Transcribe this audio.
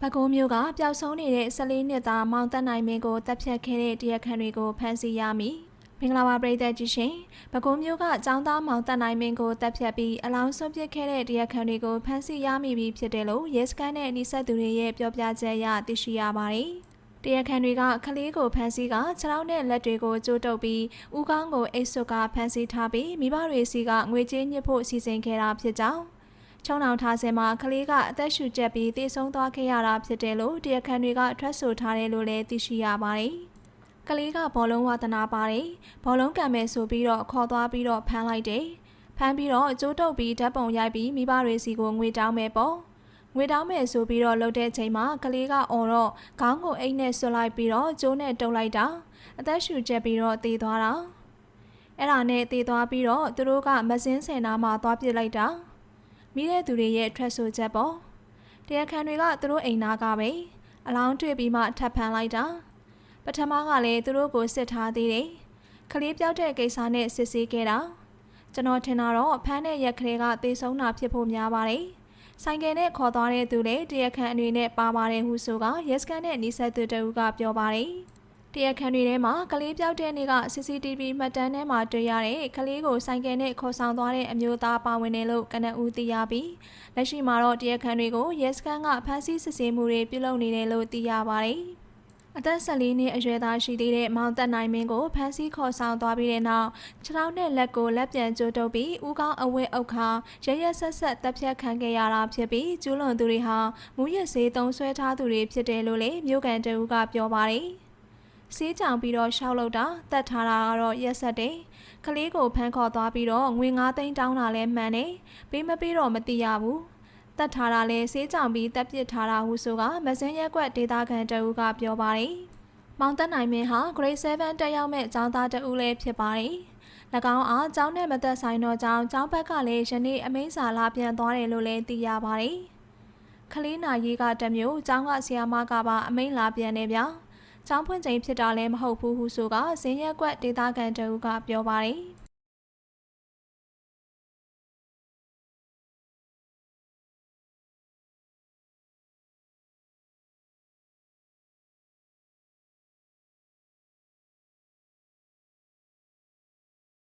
။ပဲခူးမျိုးကပျောက်ဆုံးနေတဲ့14နှစ်သားမောင်တက်နိုင်မင်းကိုတပ်ဖြတ်ခဲ့တဲ့တရားခံတွေကိုဖမ်းဆီးရမည်။မင်္ဂလာပါပရိသတ်ကြီးရှင်။ပဲခူးမျိုးကចောင်းသားမောင်တက်နိုင်မင်းကိုတပ်ဖြတ်ပြီးအလောင်းဆွန့်ပစ်ခဲ့တဲ့တရားခံတွေကိုဖမ်းဆီးရမိပြီဖြစ်တယ်လို့ရဲစခန်းနဲ့နှိဆက်သူတွေရဲ့ပြောပြချက်အရသိရှိရပါတယ်။တရားခံတွေကခလေးကိုဖမ်းဆီးကခြေထောက်နဲ့လက်တွေကိုကြိုးတုပ်ပြီးဥကောင်းကိုအိတ်ဆွတ်ကဖမ်းဆီးထားပြီးမိဘတွေစီကငွေကြေးညှစ်ဖို့စီစဉ်ခဲ့တာဖြစ်ကြောင်း ချုံနောင်ထားစင်မှာကလေးကအသက်ရှူကျက်ပြီးတေဆုံးသွားခဲ့ရတာဖြစ်တယ်လို့တရားခံတွေကထွက်ဆိုထားတယ်လို့လည်းသိရှိရပါတယ်။ကလေးကဘောလုံးဝါသနာပါတယ်။ဘောလုံးကံမယ်ဆိုပြီးတော့ခေါ်သွားပြီးတော့ဖမ်းလိုက်တယ်။ဖမ်းပြီးတော့အကျိုးတုပ်ပြီးဓာတ်ပုံရိုက်ပြီးမိဘတွေစီကိုငွေတောင်းမယ်ပေါ့။ငွေတောင်းမယ်ဆိုပြီးတော့လှုပ်တဲ့ချိန်မှာကလေးကအော်တော့ခေါင်းကိုအိတ်နဲ့ဆွလိုက်ပြီးတော့ကျိုးနဲ့တုပ်လိုက်တာအသက်ရှူကျက်ပြီးတော့တေးသွားတာအဲ့ဒါနဲ့တေးသွားပြီးတော့သူတို့ကမစင်းစင်နာမှာသွားပစ်လိုက်တာ မိတဲ့သူတွေရဲ့ထွက်ဆိုချက်ပေါ့တရားခံတွေကသူတို့အိမ်နာကပဲအလောင်းတွေ့ပြီးမှထပ်ဖမ်းလိုက်တာပထမကလည်းသူတို့ကိုစစ်ထားသေးတယ်ခလေးပြောက်တဲ့ကိစ္စနဲ့စစ်ဆေးခဲ့တာကျွန်တော်ထင်တာတော့ဖမ်းတဲ့ရက်ကလေးကတေဆုံးတာဖြစ်ဖို့များပါတယ်ဆိုင်ကယ်နဲ့ခေါ်သွားတဲ့သူလည်းတရားခံအနေနဲ့ပါပါတယ်ဟုဆိုကရက်စကန်နဲ့နီးစပ်သူတဦးကပြောပါတယ်။ တရားခံတွေထဲမှာကလေးပြောက်တဲ့နေ့က CCTV မှတ်တမ်းထဲမှာတွေ့ရတဲ့ကလေးကိုဆိုင်ကယ်နဲ့ခေါ်ဆောင်သွားတဲ့အမျိုးသားပါဝင်တယ်လို့ကနဦးသိရပြီးလက်ရှိမှာတော့တရားခံတွေကိုရက်စကန်ကဖမ်းဆီးစစ်ဆေးမှုတွေပြုလုပ်နေတယ်လို့သိရပါတယ်။အသက်14နှစ်အရွယ်သားရှိသေးတဲ့မောင်တက်နိုင်မင်းကိုဖမ်းဆီးခေါ်ဆောင်သွားပြီးတဲ့နောက်ခြေထောက်နဲ့လက်ကိုလက်ပြန်ကျိုးတုပ်ပြီးဦးကောင်းအဝတ်အုပ်ခါရရဆက်ဆက်တပ်ဖြတ်ခံခဲ့ရတာဖြစ်ပြီးကျူးလွန်သူတွေဟာမူရစေးသုံးဆွဲထားသူတွေဖြစ်တယ်လို့လည်းမြို့ကန်တအူးကပြောပါတယ်။ စေးကြောင်ပြီးတော့ရှောက်လို့တာတတ်ထားတာကတော့ရက်ဆက်တယ်။ကလေးကိုဖမ်းခေါ်သွားပြီးတော့ငွေ9သိန်းတောင်းတာလဲမှန်တယ်။ပေးမပေးတော့မသိရဘူး။တတ်ထားတာလဲဆေးကြောင်ပြီးတက်ပစ်ထားတာဟုဆိုကမစင်းရက်ကွက်ဒေတာခံတအူးကပြောပါတယ်။မောင်တက်နိုင်မင်းဟာ grade 7တက်ရောက်မဲ့ကျောင်းသားတအူးလည်းဖြစ်ပါတယ်။၎င်းအားကျောင်းနဲ့မသက်ဆိုင်တော့ကြောင်းကျောင်းဘက်ကလည်းယနေ့အမိန့်စာလာပြန်သွားတယ်လို့လည်းသိရပါတယ်။ခလေးနာရေးကတမျိုးကျောင်းကဆီယာမကပါအမိန့်လာပြန်နေဗျာ။ ကျောင်းဖွင့်ချိန်ဖြစ်တာလည်းမဟုတ်ဘူးဟုဆိုကဇင်းရက်ကွက်ဒေတာခံတအူးကပြောပါတယ်။